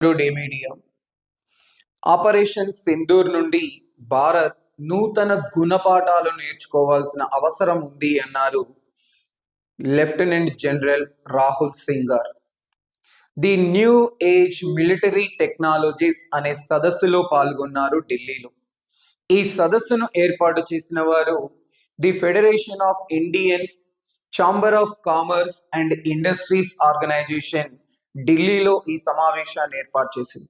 Day media operation Sindoor నుండి భారత్ నూతన గుణపాఠాలు నేర్చుకోవాల్సిన అవసరం ఉంది అన్నారు lieutenant general Rahul singer. The new age military technologies అనే సదస్సులో పాల్గొన్నారు ఢిల్లీలో. ఈ సదస్సును ఏర్పాటు చేసిన వారు the federation of Indian chamber of commerce and industries organization ఢిల్లీలో ఈ సమావేశాన్ని ఏర్పాటు చేసింది.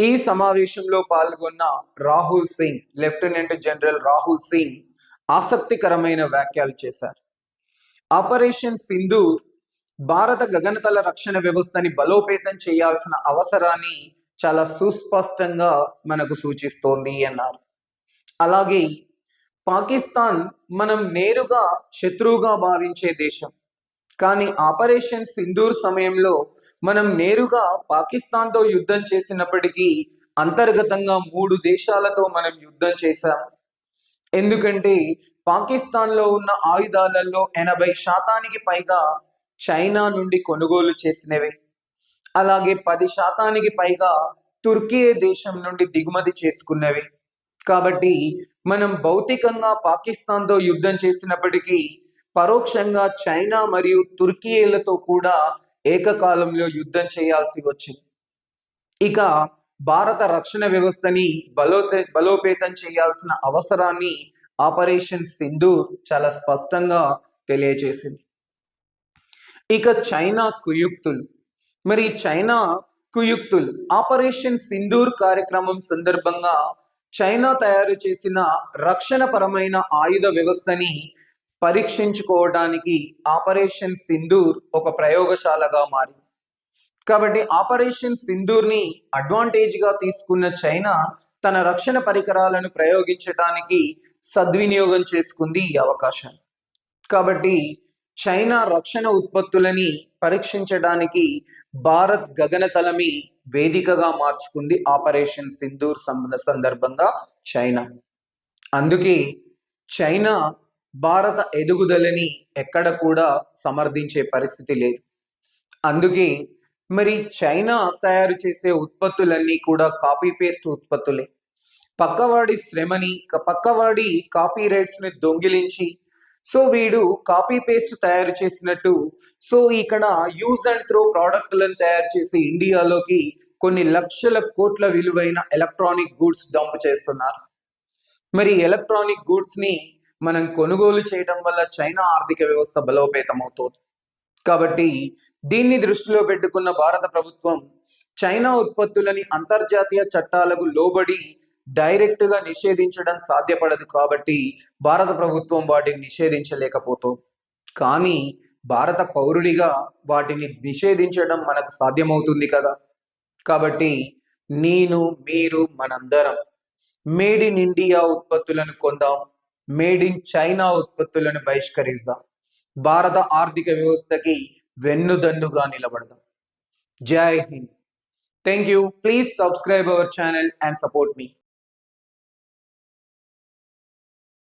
ఈ సమావేశంలో పాల్గొన్న రాహుల్ సింగ్ లెఫ్టినెంట్ జనరల్ రాహుల్ సింగ్ ఆసక్తికరమైన వ్యాఖ్యలు చేశారు. ఆపరేషన్ సింధు భారత గగనతల రక్షణ వ్యవస్థని బలోపేతం చేయాల్సిన అవసరాన్ని చాలా సుస్పష్టంగా మనకు సూచిస్తోంది అన్నారు. అలాగే పాకిస్తాన్ మనం నేరుగా శత్రువుగా భావించే దేశం. కానీ ఆపరేషన్ సింధూర్ సమయంలో మనం నేరుగా పాకిస్తాన్తో యుద్ధం చేసినప్పటికీ అంతర్గతంగా మూడు దేశాలతో మనం యుద్ధం చేశాం. ఎందుకంటే పాకిస్తాన్లో ఉన్న ఆయుధాలలో ఎనభై శాతానికి పైగా చైనా నుండి కొనుగోలు చేసినవి. అలాగే పది శాతానికి పైగా తుర్కీ దేశం నుండి దిగుమతి చేసుకున్నవి. కాబట్టి మనం భౌతికంగా పాకిస్తాన్తో యుద్ధం చేసినప్పటికీ పరోక్షంగా చైనా మరియు తుర్కీలతో కూడా ఏకకాలంలో యుద్ధం చేయాల్సి వచ్చింది. ఇక భారత రక్షణ వ్యవస్థని బలోపే బలోపేతం చేయాల్సిన అవసరాన్ని ఆపరేషన్ సింధూర్ చాలా స్పష్టంగా తెలియజేసింది. ఇక చైనా కుయుక్తులు. మరి చైనా కుయుక్తులు ఆపరేషన్ సింధూర్ కార్యక్రమం సందర్భంగా చైనా తయారు చేసిన రక్షణపరమైన ఆయుధ వ్యవస్థని పరీక్షించుకోవడానికి ఆపరేషన్ సింధూర్ ఒక ప్రయోగశాలగా మారింది. కాబట్టి ఆపరేషన్ సింధూర్ని అడ్వాంటేజ్గా తీసుకున్న చైనా తన రక్షణ పరికరాలను ప్రయోగించడానికి సద్వినియోగం చేసుకుంది ఈ అవకాశం కాబట్టి చైనా రక్షణ ఉత్పత్తులని పరీక్షించడానికి భారత్ గగనతలమి వేదికగా మార్చుకుంది ఆపరేషన్ సింధూర్ సందర్భంగా చైనా. అందుకే చైనా భారత ఎదుగుదలని ఎక్కడ కూడా సమర్థించే పరిస్థితి లేదు. అందుకే మరి చైనా తయారు చేసే ఉత్పత్తులన్నీ కూడా కాపీ పేస్ట్ ఉత్పత్తులే. పక్కవాడి శ్రమని పక్కవాడి కాపీ రైట్స్ని దొంగిలించి సో వీడు కాపీ పేస్ట్ తయారు చేసినట్టు సో ఇక్కడ యూజ్ అండ్ త్రో ప్రోడక్ట్లను తయారు చేసి ఇండియాలోకి కొన్ని లక్షల కోట్ల విలువైన ఎలక్ట్రానిక్ గూడ్స్ డంప్ చేస్తున్నారు. మరి ఎలక్ట్రానిక్ గూడ్స్ని మనం కొనుగోలు చేయడం వల్ల చైనా ఆర్థిక వ్యవస్థ బలోపేతం అవుతుంది కాబట్టి దీన్ని దృష్టిలో పెట్టుకున్న భారత ప్రభుత్వం చైనా ఉత్పత్తులని అంతర్జాతీయ చట్టాలకు లోబడి డైరెక్ట్గా నిషేధించడం సాధ్యపడదు కాబట్టి భారత ప్రభుత్వం వాటిని నిషేధించలేకపోతుంది. కానీ భారత పౌరుడిగా వాటిని నిషేధించడం మనకు సాధ్యమవుతుంది కదా. కాబట్టి నేను మీరు మనందరం మేడ్ ఇన్ ఇండియా ఉత్పత్తులను కొందాం. మేడ్ ఇన్ చైనా ఉత్పత్తులను బహిష్కరిస్తాం భారత ఆర్థిక వ్యవస్థకి వెన్నుదన్నుగా నిలబడదాం. Jai Hind. Thank you please subscribe our channel and support me